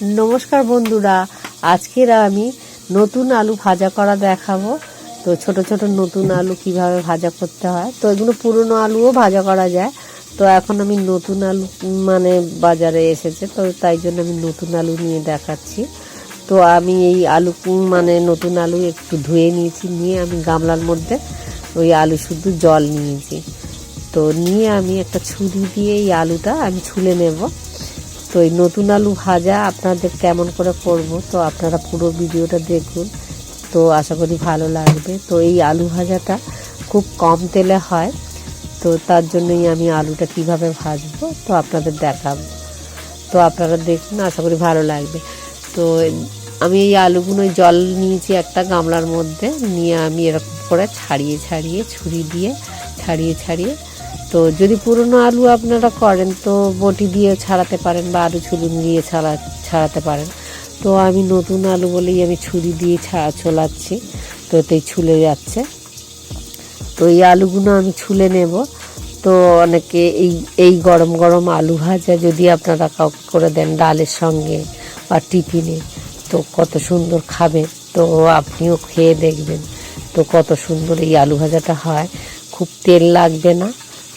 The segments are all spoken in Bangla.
নমস্কার বন্ধুরা, আজকের আমি নতুন আলু ভাজা করা দেখাবো। তো ছোট ছোট নতুন আলু কীভাবে ভাজা করতে হয়। তো এগুলো পুরনো আলুও ভাজা করা যায়। তো এখন আমি নতুন আলু মানে বাজারে এসেছে, তো তাই জন্য আমি নতুন আলু নিয়ে দেখাচ্ছি। তো আমি এই আলু মানে নতুন আলু একটু ধুয়ে নিয়েছি, নিয়ে আমি গামলার মধ্যে ওই আলু শুধু জল নিয়েছি। তো নিয়ে আমি একটা ছুরি দিয়ে এই আলুটা আমি ছুলে নেব। তো এই নতুন আলু ভাজা আপনাদের কেমন করে করব? তো আপনারা পুরো ভিডিওটা দেখুন। তো আশা করি ভালো লাগবে। তো এই আলু ভাজাটা খুব কম তেলে হয়। তো তার জন্যই আমি আলুটা কীভাবে ভাজবো, তো আপনাদের দেখাবো। তো আপনারা দেখুন, আশা করি ভালো লাগবে। তো আমি এই আলুগুলো জল নিয়েছি একটা গামলার মধ্যে। নিয়ে আমি এরকম করে ছাড়িয়ে ছাড়িয়ে, ছুরি দিয়ে ছাড়িয়ে ছাড়িয়ে তো যদি পুরনো আলু আপনারা করেন, তো বটি দিয়ে ছাড়াতে পারেন বা আলু ছুলুন দিয়ে ছাড়া, ছাড়াতে পারেন। তো আমি নতুন আলু বলেই আমি ছুরি দিয়ে ছাড়া ছোলাচ্ছি। তো এতেই ছুলে যাচ্ছে। তো এই আলুগুলো আমি ছুলে নেব। তো অনেকে এই এই গরম গরম আলু ভাজা যদি আপনারা কাউকে করে দেন ডালের সঙ্গে বা টিফিনে, তো কত সুন্দর খাবে। তো আপনিও খেয়ে দেখবেন। তো কত সুন্দর এই আলু ভাজাটা হয়। খুব তেল লাগবে না।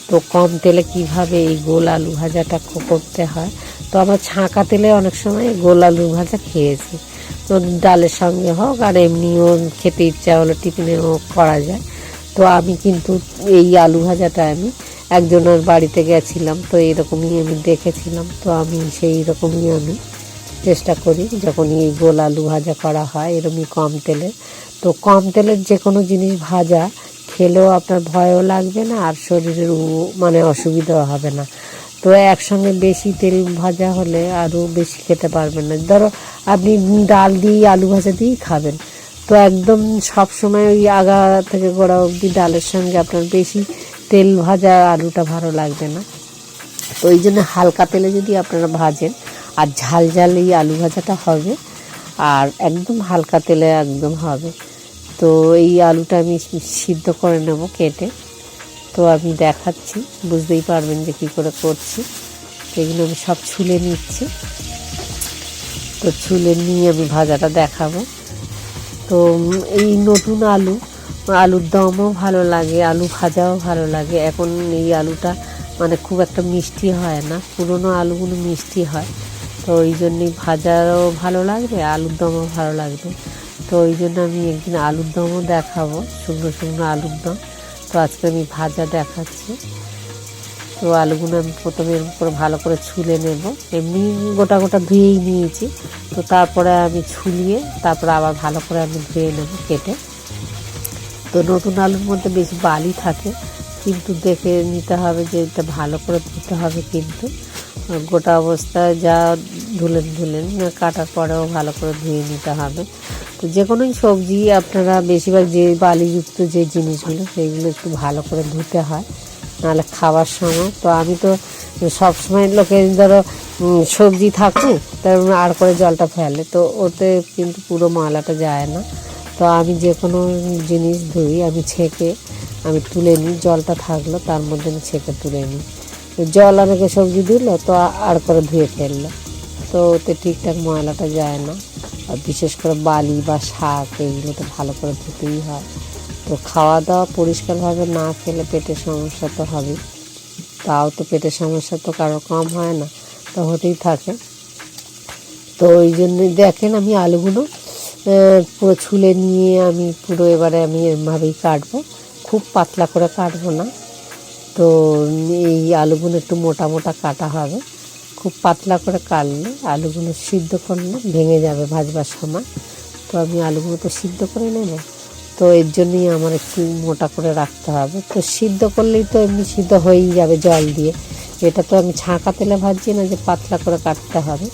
তো কম তেলে কীভাবে এই গোল আলু ভাজাটা করতে হয়? তো আমরা ছাঁকা তেলে অনেক সময় গোল আলু ভাজা খেয়েছি। তো ডালের সঙ্গে হোক আর এমনিও খেতে ইচ্ছা হলো টিফিনেও করা যায়। তো আমি কিন্তু এই আলু ভাজাটা আমি একজনের বাড়িতে গেছিলাম, তো এরকমই আমি দেখেছিলাম। তো আমি সেই রকমই আমি চেষ্টা করি যখন এই গোল আলু ভাজা করা হয় এরকমই কম তেলে। তো কম তেলের যে কোনো জিনিস ভাজা খেলেও আপনার ভয়ও লাগবে না আর শরীরের মানে অসুবিধাও হবে না। তো একসঙ্গে বেশি তেল ভাজা হলে আরও বেশি খেতে পারবেন না। ধরো আপনি ডাল দিয়ে আলু ভাজা দিয়েই খাবেন। তো একদম সব সময় ওই আগা থেকে গোড়া অবধি ডালের সঙ্গে আপনার বেশি তেল ভাজা আলুটা ভালো লাগবে না। তো ওই জন্য হালকা তেলে যদি আপনারা ভাজেন, আর ঝাল ঝাল এই আলু ভাজাটা হবে, আর একদম হালকা তেলে একদম হবে। তো এই আলুটা আমি সিদ্ধ করে নেব কেটে। তো আমি দেখাচ্ছি, বুঝতেই পারবেন যে কী করে করছি। এগুলো আমি সব ছুলে নিচ্ছি। তো ছুলে নিয়ে আমি ভাজাটা দেখাবো। তো এই নতুন আলু, আলুর দমও ভালো লাগে, আলু ভাজাও ভালো লাগে। এখন এই আলুটা মানে খুব একটা মিষ্টি হয় না, পুরনো আলুগুলো মিষ্টি হয়। তো ওই জন্যই ভাজাও ভালো লাগবে, আলুর দমও ভালো লাগবে। তো ওই জন্য আমি একদিন আলুর দমও দেখাবো, শুকনো শুকনো আলুর দম। তো আজকে আমি ভাজা দেখাচ্ছি। তো আলুগুলো আমি প্রথমে এরকম করে ভালো করে ছুলে নেব। এমনি গোটা গোটা ধুয়েই নিয়েছি। তো তারপরে আমি ছুলিয়ে তারপরে আবার ভালো করে আমি ধুয়ে নেব কেটে। তো নতুন আলুর মধ্যে বেশি বালি থাকে, কিন্তু দেখে নিতে হবে যে এটা ভালো করে ধুতে হবে কিন্তু। গোটা অবস্থায় যা ধুলেন ধুলেন, কাটার পরেও ভালো করে ধুয়ে নিতে হবে। তো যে কোনো সবজি আপনারা বেশিরভাগ যে বালিযুক্ত যে জিনিসগুলো সেইগুলো একটু ভালো করে ধুতে হয়, নাহলে খাওয়ার সময়। তো আমি তো সব সময় লোকে ধরো সবজি থাকুক, তার আর করে জলটা ফেলে, তো ওতে কিন্তু পুরো ময়লাটা যায় না। তো আমি যে কোনো জিনিস ধুই, আমি ছেঁকে, আমি তুলে নিই, জলটা থাকল, তার মধ্যে আমি ছেঁকে তুলে নিই। তো জল অনেকে সবজি দিল, তো আর করে ধুয়ে ফেলল, তো ওতে ঠিকঠাক ময়লাটা যায় না। আর বিশেষ করে বালি বা শাক, এগুলো তো ভালো করে ধুতেই হয়। তো খাওয়া দাওয়া পরিষ্কারভাবে না খেলে পেটের সমস্যা তো হবে তাও তো পেটের সমস্যা তো কারও কম হয় না, তো হতেই থাকে। তো ওই জন্যই দেখেন আমি আলুগুলো পুরো ছুলে নিয়ে আমি পুরো এবারে আমি এরমভাবেই কাটবো। খুব পাতলা করে কাটবো না। তো এই আলুগুলো একটু মোটা মোটা কাটা হবে। খুব পাতলা করে কাটলে আলুগুলো সিদ্ধ করলে ভেঙে যাবে ভাজবার সময়। তো আমি আলুগুলো তো সিদ্ধ করে নেব। তো এর জন্যই আমার একটু মোটা করে রাখতে হবে। তো সিদ্ধ করলেই তো এমনি সিদ্ধ হয়েই যাবে জল দিয়ে। এটা তো আমি ছাঁকা তেলে ভাজছি না যে পাতলা করে কাটতে হবে।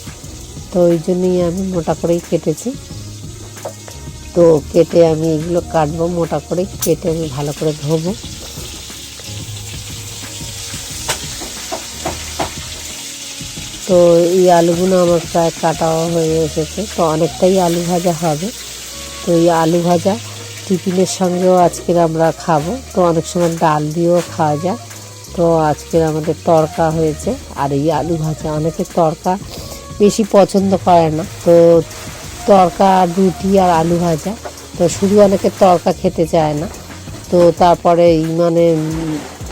তো ওই জন্যই আমি মোটা করেই কেটেছি। তো কেটে আমি এগুলো কাটবো, মোটা করে কেটে আমি ভালো করে ধোবো। তো এই আলুগুলো আমার প্রায় কাটাও হয়ে এসেছে। তো অনেকটাই আলু ভাজা হবে। তো এই আলু ভাজা টিফিনের সঙ্গেও আজকের আমরা খাব। তো অনেক সময় ডাল দিয়েও খাওয়া যায়। তো আজকের আমাদের তরকা হয়েছে। আর এই আলু ভাজা অনেকে তরকা বেশি পছন্দ করে না। তো তরকা রুটি আর আলু ভাজা। তো শুধু অনেকে তরকা খেতে চায় না। তো তারপরে এই মানে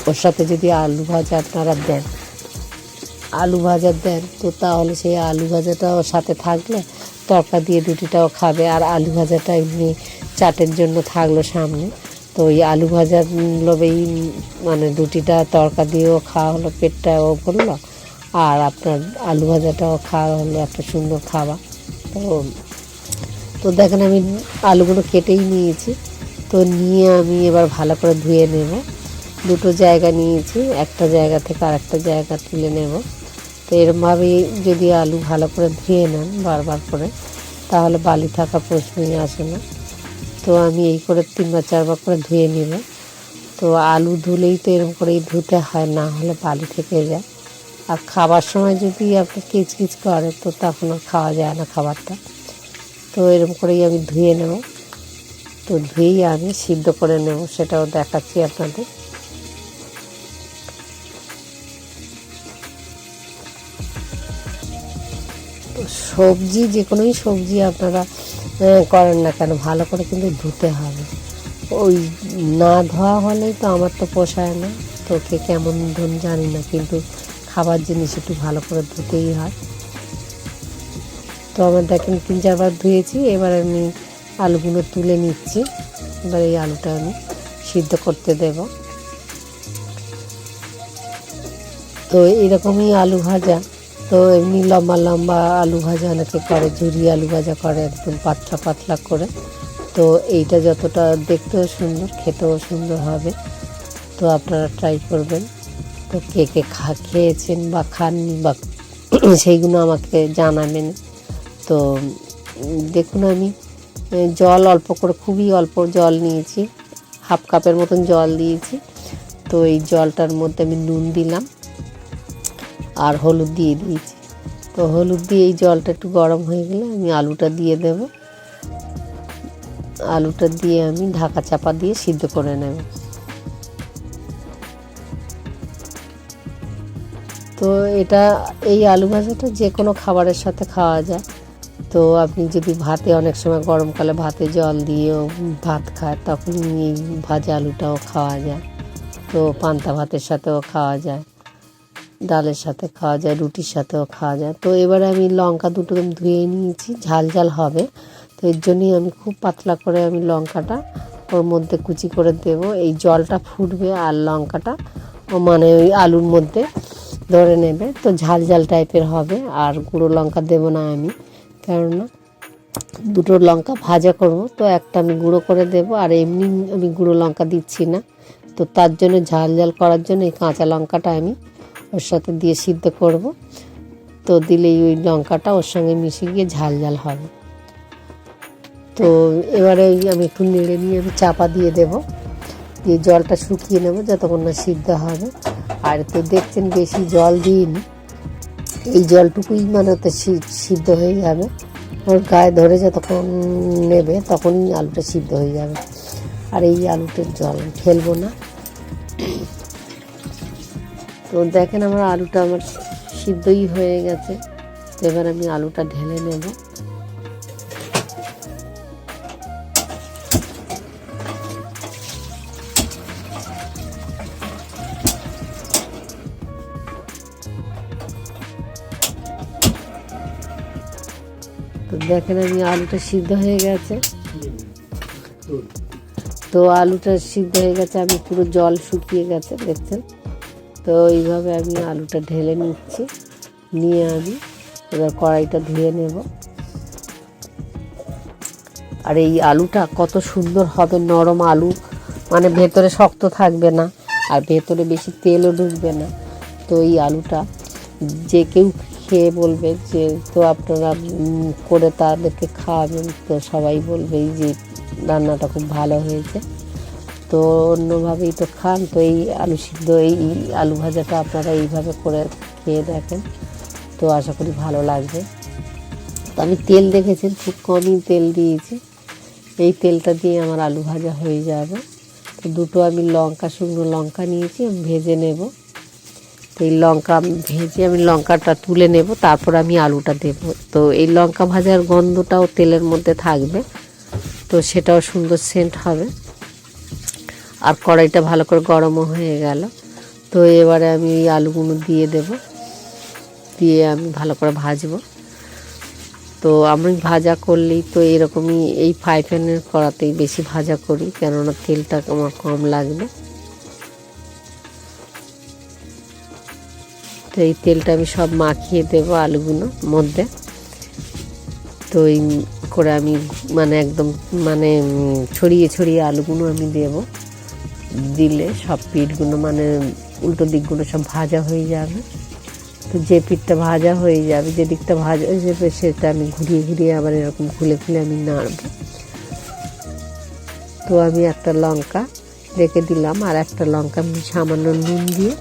ওর সাথে যদি আলু ভাজা আপনারা দেন। আলু ভাজা দেন, তো তাহলে সেই আলু ভাজাটাও সাথে থাকলে তরকা দিয়ে রুটিটাও খাবে, আর আলু ভাজাটা এমনি চাটের জন্য থাকল সামনে। তো ওই আলু ভাজা লোভেই মানে রুটিটা তরকা দিয়েও খাওয়া হলো, পেটটাও করল আর আপনার আলু ভাজাটাও খাওয়া হলো একটা সুন্দর খাবার। তো তো দেখেন আমি আলুগুলো কেটেই নিয়েছি, তো নিয়ে আমি এবার ভালো করে ধুয়ে নেব। দুটো জায়গা নিয়েছি, একটা জায়গা থেকে আরেকটা জায়গা তুলে নেব। তো এরমভাবেই যদি আলু ভালো করে ধুয়ে নেন বারবার করে, তাহলে বালি থাকা প্রশ্নই আসে না। তো আমি এই করে তিনবার চারবার করে ধুয়ে নিব। তো আলু ধুলেই তো এরম করেই ধুতে হয়, না হলে বালি থেকে যায়। আর খাবার সময় যদি আপনি কিচকিচ করে, তো তখন আর খাওয়া যায় না খাবারটা। তো এরম করেই আমি ধুয়ে নেব। তো ধুয়েই আমি সিদ্ধ করে নেব, সেটাও দেখাচ্ছি আপনাদের। সবজি, যে কোনোই সবজি আপনারা করেন না কেন, ভালো করে কিন্তু ধুতে হবে। ওই না ধোয়া হলেই তো আমার তো পোষায় না তো কে কেমন ধুন জানি না, কিন্তু খাবার জিনিস একটু ভালো করে ধুতেই হয়। তো আমার দেখেন তিন চারবার ধুয়েছি, এবার আমি আলুগুলো তুলে নিচ্ছি, এবার এই আলুটা আমি সিদ্ধ করতে দেব। তো এরকমই আলু ভাজা। তো এমনি লম্বা লম্বা আলু ভাজা, অনেকে করে, ঝুরি আলু ভাজা করে, একদম পাতলা পাতলা করে। তো এইটা যতটা দেখতেও সুন্দর, খেতেও সুন্দর হবে। তো আপনারা ট্রাই করবেন। তো কে কে খা, খেয়েছেন বা খাননি বা সেইগুলো আমাকে জানাবেন। তো দেখুন আমি জল অল্প করে, খুবই অল্প জল নিয়েছি। হাফ কাপের মতন জল দিয়েছি। তো এই জলটার মধ্যে আমি নুন দিলাম। আর হলুদ দিয়ে দিয়েছি। তো হলুদ দিয়ে এই জলটা একটু গরম হয়ে গেলে আমি আলুটা দিয়ে দেব। আলুটা দিয়ে আমি ঢাকা চাপা দিয়ে সিদ্ধ করে নেব। তো এটা, এই আলু ভাজাটা যে কোনো খাবারের সাথে খাওয়া যায়। তো আপনি যদি ভাতে অনেক সময় গরমকালে ভাতে জল দিয়েও ভাত খায়, তখন এই ভাজা আলুটাও খাওয়া যায়। তো পান্তা ভাতের সাথেও খাওয়া যায়। ডালের সাথে খাওয়া যায়, রুটির সাথেও খাওয়া যায়। তো এবারে আমি লঙ্কা দুটো ধুয়ে নিয়েছি, ঝাল ঝাল হবে। তো এর জন্যই আমি খুব পাতলা করে আমি লঙ্কাটা ওর মধ্যে কুচি করে দেব। এই জলটা ফুটবে আর লঙ্কাটা ও মানে ওই আলুর মধ্যে ধরে নেবে। তো ঝাল ঝাল টাইপের হবে, আর গুঁড়ো লঙ্কা দেবো না আমি, কেননা দুটো লঙ্কা ভাজা করব। তো একটা আমি গুঁড়ো করে দেব, আর এমনি আমি গুঁড়ো লঙ্কা দিচ্ছি না। তো তার জন্য ঝাল ঝাল করার জন্য এই কাঁচা লঙ্কাটা আমি ওর সাথে দিয়ে সিদ্ধ করব। তো দিলেই ওই লঙ্কাটা ওর সঙ্গে মিশে গিয়ে ঝাল ঝাল হবে। তো এবারে আমি একটু নেড়ে নিয়ে আমি চাপা দিয়ে দেব। দিয়ে জলটা শুকিয়ে নেব যতক্ষণ না সিদ্ধ হবে। আর তো দেখছেন বেশি জল দিইনি। এই জলটুকুই মানে তো সিদ্ধ হয়ে যাবে। ওর গায়ে ধরে যতক্ষণ নেবে তখনই আলুটা সিদ্ধ হয়ে যাবে। আর এই আলুটার জল ফেলব না। তো দেখেন আমার আলুটা আমার সিদ্ধই হয়ে গেছে। তো এবার আমি আলুটা ঢেলে নেব। তো দেখেন আমি আলুটা সিদ্ধ হয়ে গেছে। তো আলুটা সিদ্ধ হয়ে গেছে, আমি পুরো জল শুকিয়ে গেছে, দেখছেন? তো এইভাবে আমি আলুটা ঢেলে নিচ্ছি। নিয়ে আমি এবার কড়াইটা ধুয়ে নেব। আর এই আলুটা কত সুন্দর হবে, নরম আলু। মানে ভেতরে শক্ত থাকবে না, আর ভেতরে বেশি তেলও ঢুকবে না। তো এই আলুটা যে কেউ খেয়ে বলবে যে, তো আপনারা করে তাদেরকে খাওয়াবেন। তো সবাই বলবে যে রান্নাটা খুব ভালো হয়েছে। তো অন্যভাবেই তো খান, তো এই আলু সিদ্ধ, এই আলু ভাজাটা আপনারা এইভাবে করে খেয়ে দেখেন। তো আশা করি ভালো লাগবে। তো আমি তেল দেখেছি খুব কমই তেল দিয়েছি। এই তেলটা দিয়ে আমার আলু ভাজা হয়ে যাবে। তো দুটো আমি লঙ্কা, শুকনো লঙ্কা নিয়েছি, আমি ভেজে নেব। তো এই লঙ্কা ভেজে আমি লঙ্কাটা তুলে নেব, তারপর আমি আলুটা দেব। তো এই লঙ্কা ভাজার গন্ধটাও তেলের মধ্যে থাকবে। তো সেটাও সুন্দর সেন্ট হবে। আর কড়াইটা ভালো করে গরমও হয়ে গেল। তো এবারে আমি এই আলুগুলো দিয়ে দেব। দিয়ে আমি ভালো করে ভাজবো। তো আমি ভাজা করলেই তো এরকমই এই ফ্রাই প্যানের কড়াতেই বেশি ভাজা করি, কেননা তেলটা আমার কম লাগবে। তো এই তেলটা আমি সব মাখিয়ে দেব আলুগুলো মধ্যে। তো এই করে আমি মানে একদম মানে ছড়িয়ে ছড়িয়ে আলুগুলো আমি দেব। দিলে সব পিঠগুলো মানে উল্টো দিকগুলো সব ভাজা হয়ে যাবে। তো যে পিঠটা ভাজা হয়ে যাবে, যে দিকটা ভাজা হয়ে যাবে, সেটা আমি ঘুরিয়ে ঘুরিয়ে আবার এরকম খুলে খুলে আমি নাড়ব। তো আমি একটা লঙ্কা রেখে দিলাম, আর একটা লঙ্কা আমি সামান্য নুন দিয়ে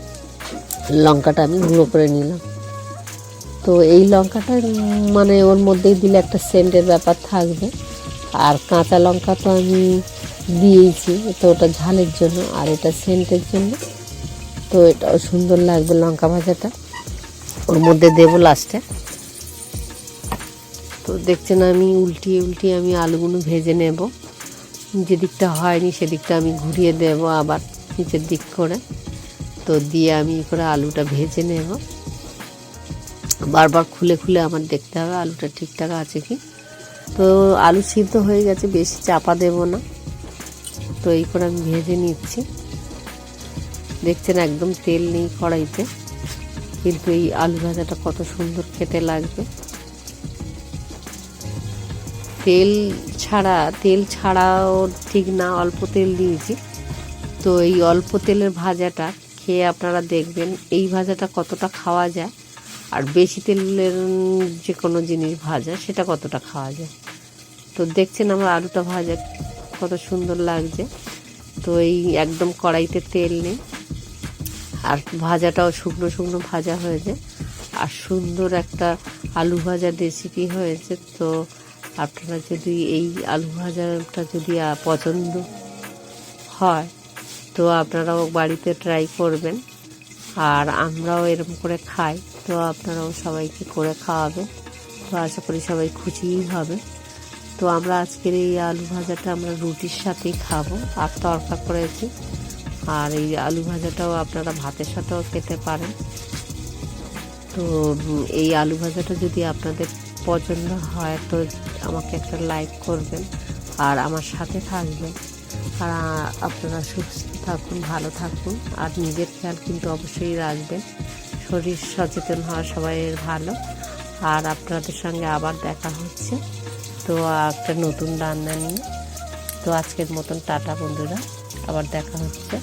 লঙ্কাটা আমি গুঁড়ো করে নিলাম। তো এই লঙ্কাটা মানে ওর মধ্যেই দিলে একটা সেন্টের ব্যাপার থাকবে। আর কাঁচা লঙ্কা তো আমি দিয়েছি তো ওটা ঝালের জন্য আর এটা সেন্টের জন্য। তো এটাও সুন্দর লাগবে লঙ্কা ভাজাটা। ওর মধ্যে দেবো লাস্টে তো দেখছেন আমি উল্টিয়ে উল্টিয়ে আমি আলুগুলো ভেজে নেব। যেদিকটা হয়নি সেদিকটা আমি ঘুরিয়ে দেব আবার নিচের দিক করে। তো দিয়ে আমি করে আলুটা ভেজে নেব। বারবার খুলে খুলে আমার দেখতে হবে আলুটা ঠিকঠাক আছে কি। তো আলু সিদ্ধ হয়ে গেছে, বেশি চাপা দেব না। তো এই করে আমি ভেজে নিচ্ছি। দেখছেন একদম তেল নেই কড়াইতে, কিন্তু এই আলু ভাজাটা কত সুন্দর খেতে লাগবে। তেল ছাড়া, তেল ছাড়াও ঠিক না, অল্প তেল দিয়েছি। তো এই অল্প তেলের ভাজাটা খেয়ে আপনারা দেখবেন এই ভাজাটা কতটা খাওয়া যায়, আর বেশি তেলের যে কোনো জিনিস ভাজা সেটা কতটা খাওয়া যায়। তো দেখছেন আমার আলুটা ভাজা কত সুন্দর লাগছে। তো এই একদম কড়াইতে তেল নেই। আর ভাজাটাও শুকনো শুকনো ভাজা হয়েছে। আর সুন্দর একটা আলু ভাজার রেসিপি হয়েছে। তো আপনারা যদি এই আলু ভাজাটা যদি পছন্দ হয়, তো আপনারাও বাড়িতে ট্রাই করবেন। আর আমরাও এরকম করে খাই। তো আপনারাও সবাইকে করে খাওয়াবেন। তো আশা করি সবাই খুশিই হবে। তো আমরা আজকের এই আলু ভাজাটা আমরা রুটির সাথেই খাব, আর তরকা করেছি। আর এই আলু ভাজাটাও আপনারা ভাতের সাথেও খেতে পারেন। তো এই আলু ভাজাটা যদি আপনাদের পছন্দ হয়, তো আমাকে একটা লাইক করবেন, আর আমার সাথে থাকবেন। আর আপনারা সুস্থ থাকুন, ভালো থাকুন, আর নিজের খেয়াল কিন্তু অবশ্যই রাখবেন। শরীর সচেতন হওয়া সবাই ভালো। আর আপনাদের সঙ্গে আবার দেখা হচ্ছে। তো একটা নতুন রান্না নিয়ে তো আজকের মতন টাটা বন্ধুরা আবার দেখা হচ্ছে।